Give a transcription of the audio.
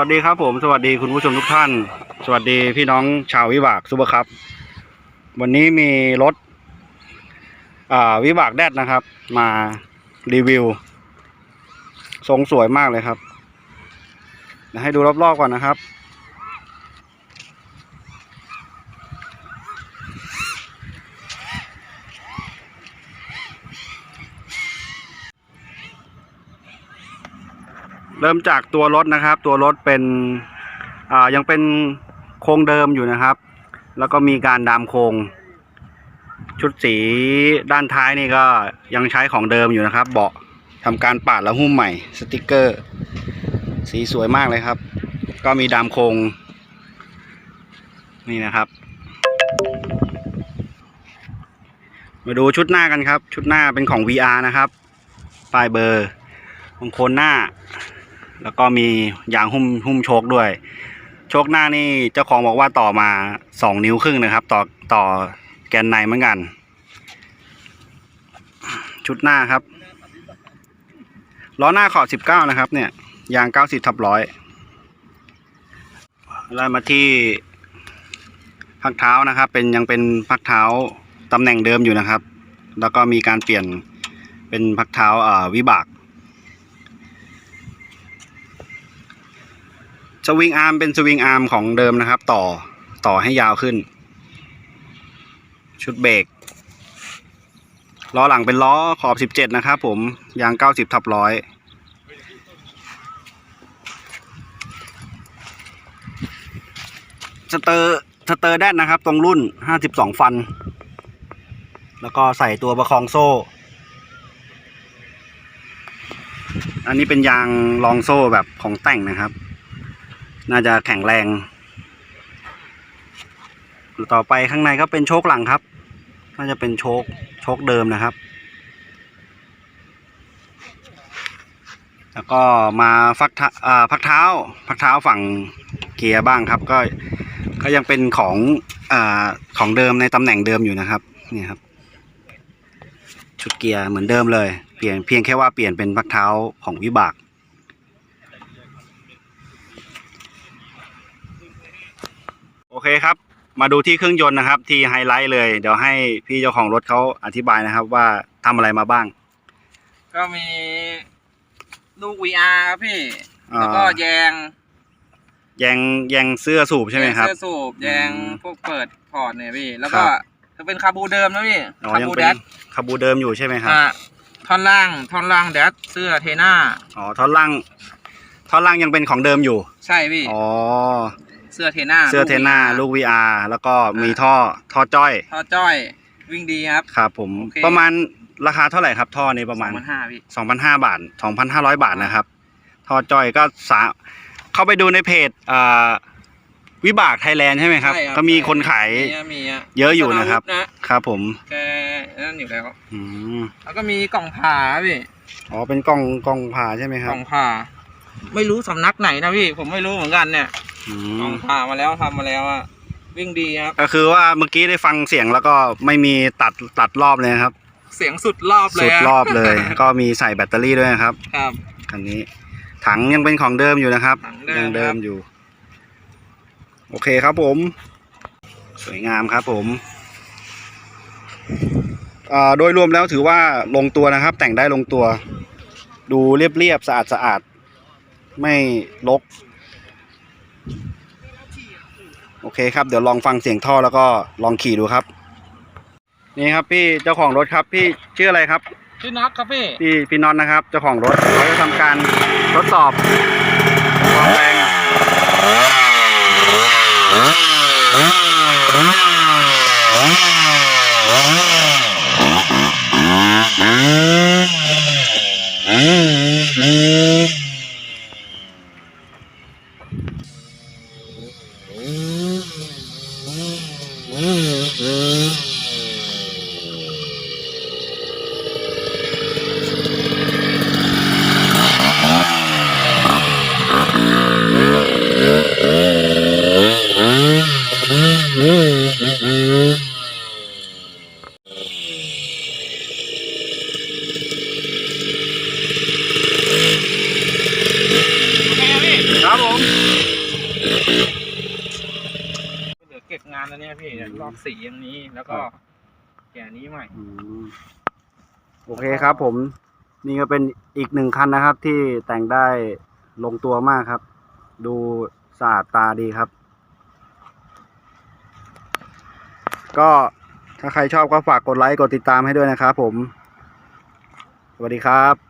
สวัสดีครับผมสวัสดีคุณผู้ชมทุกท่าน สวัสดีพี่น้องชาววิบากซูเปอร์ครับ วันนี้มีรถอ่าวิบากแดดนะครับ มารีวิว ทรงสวยมากเลยครับให้ดูรอบๆก่อนนะครับ เริ่มจากตัวรถนะครับ ตัวรถเป็นยังเป็นโครงเดิมอยู่นะครับ แล้วก็มีการดามโครงชุดสีด้านท้ายนี่ก็ยังใช้ของเดิมอยู่นะครับ เบาะทำการปาดและหุ้มใหม่สติกเกอร์ สีสวยมากเลยครับ ก็มีดามโครงนี่นะครับ มาดูชุดหน้ากันครับ ชุดหน้าเป็นของ VR นะครับปลายเบอร์ของโคนหน้า แล้วก็มียางหุ้มหุ้มโชคด้วย โชคหน้านี่เจ้าของบอกว่าต่อมาสองนิ้วครึ่งนะครับ ต่อต่อแกนในเหมือนกัน ชุดหน้าครับล้อหน้าขอบสิบเก้านะครับ เนี่ยยางเก้าสิบทับร้อยไล่มาที่พักเท้านะครับ เป็นยังเป็นพักเท้าตำแหน่งเดิมอยู่นะครับ แล้วก็มีการเปลี่ยนเป็นพักเท้าอ่าวิบาก สวิงอาร์มเป็นสวิงอาร์มของเดิมนะครับ ต่อต่อให้ยาวขึ้น ชุดเบรกล้อหลังเป็นล้อขอบ 17 นะครับผมยาง 90 ทับร้อยสเตอร์สเตอร์แดนนะครับ ตรงรุ่น 52 ฟัน แล้วก็ใส่ตัวประคองโซ่ อันนี้เป็นยางรองโซ่แบบของแต่งนะครับ น่าจะแข็งแรง ต่อไปข้างในก็เป็นโชคหลังครับ น่าจะเป็นโชคโชคเดิมนะครับ แล้วก็มาฟักอ่าพักเท้าพักเท้าฝั่งเกียร์บ้างครับ ก็ก็ยังเป็นของอ่าของเดิมในตำแหน่งเดิมอยู่นะครับนี่ครับ ชุดเกียร์เหมือนเดิมเลย เปลี่ยนเพียงแค่ว่าเปลี่ยนเป็นพักเท้าของวิบาก โอ เคครับ มาดูที่เครื่องยนต์นะครับ ที่ไฮไลท์เลย เดี๋ยวให้พี่เจ้าของรถเขาอธิบายนะครับ ว่าทำอะไรมาบ้าง ก็มีลูก VR ครับพี่ อ่า แล้วก็แยงแยงแยงเสื้อสูบใช่ไหมครับ แยงเสื้อสูบแยงอืมพวกเปิดพอร์ตเนี่ยพี่ แล้วก็ครับ จะเป็นคาบูเดิมนะพี่อ๋อคายังบูเป็แดนดขบูเดิมอยู่ใช่ไหมครับ อะท่อนล่างท่อนล่างแดดเสื้อเทน่าอ๋อท่อนล่างท่อนล่างยังเป็นของเดิมอยู่ ใช่พี่ อ๋อ เสื้อเทน่าเสื้อเทน่า VR ลูก VR แล้วก็มีท่อท่อจ้อย ท่อจ้อย วิ่งดีครับ ครับผมโอเค ประมาณราคาเท่าไหร่ครับท่อนี้ประมาณ พันห้าพี่ 2,500 บาท 2,500 บาทนะครับ ท่อจ้อยก็สาเข้าไปดูในเพจอ่าวิบากไทยแลนด์ใช่ไหมครับ ใช่ก็มีคนขาย มีอะมีอะเยอะอยู่นะครับสาวุธนะครับผมแกนั่นอยู่แล้ว อืมแล้วก็มีกล่องผ่าพี่ อ๋อ เป็นกล้องกล้องผ่าใช่ไหมคกรับ ล่องผ่า ไม่รู้สำนักไหนนะพี่ ผมไม่รู้เหมือนกันเนี่ย อืกล่มองผ่ามาแล้วทำมาแล้วอะวิ่งดีครับ ก็คือว่าเมื่อกี้ได้ฟังเสียงแล้วก็ไม่มีตัดตัดรอบเลยนะครับ เสียงสุดรอบเลยสุดอะรอบเลย ก็มีใส่แบตเตอรี่ด้วยนะครับ ครับ คันนี้ ถังยังเป็นของเดิมอยู่นะครับถังเดิม ยังเดิคมรับอยู่ โอเคครับผม สวยงามครับผมอ่าโดยรวมแล้วถือว่าลงตัวนะครับ แต่งได้ลงตัว ดูเรียบๆสะอาดสะอาดๆไม่รก โอเคครับเดี๋ยวลองฟังเสียงท่อแล้วก็ลองขี่ดูครับ นี่ครับพี่เจ้าของรถครับ พี่ชื่ออะไรครับพี่น็อตครับพี่ พี่พี่น็อตนะครับเจ้าของรถเขาจะทำการทดสอบความแรง เนี่ยพี่เนี่ยลอกสีอย่างนี้แล้วก็แกะนี้ใหม่ อืมโอเคครับผม นี่ก็เป็นอีกหนึ่งคันนะครับ ที่แต่งได้ลงตัวมากครับ ดูสะอาดตาดีครับ ก็ถ้าใครชอบก็ฝากกดไลค์กดติดตามให้ด้วยนะครับผม สวัสดีครับ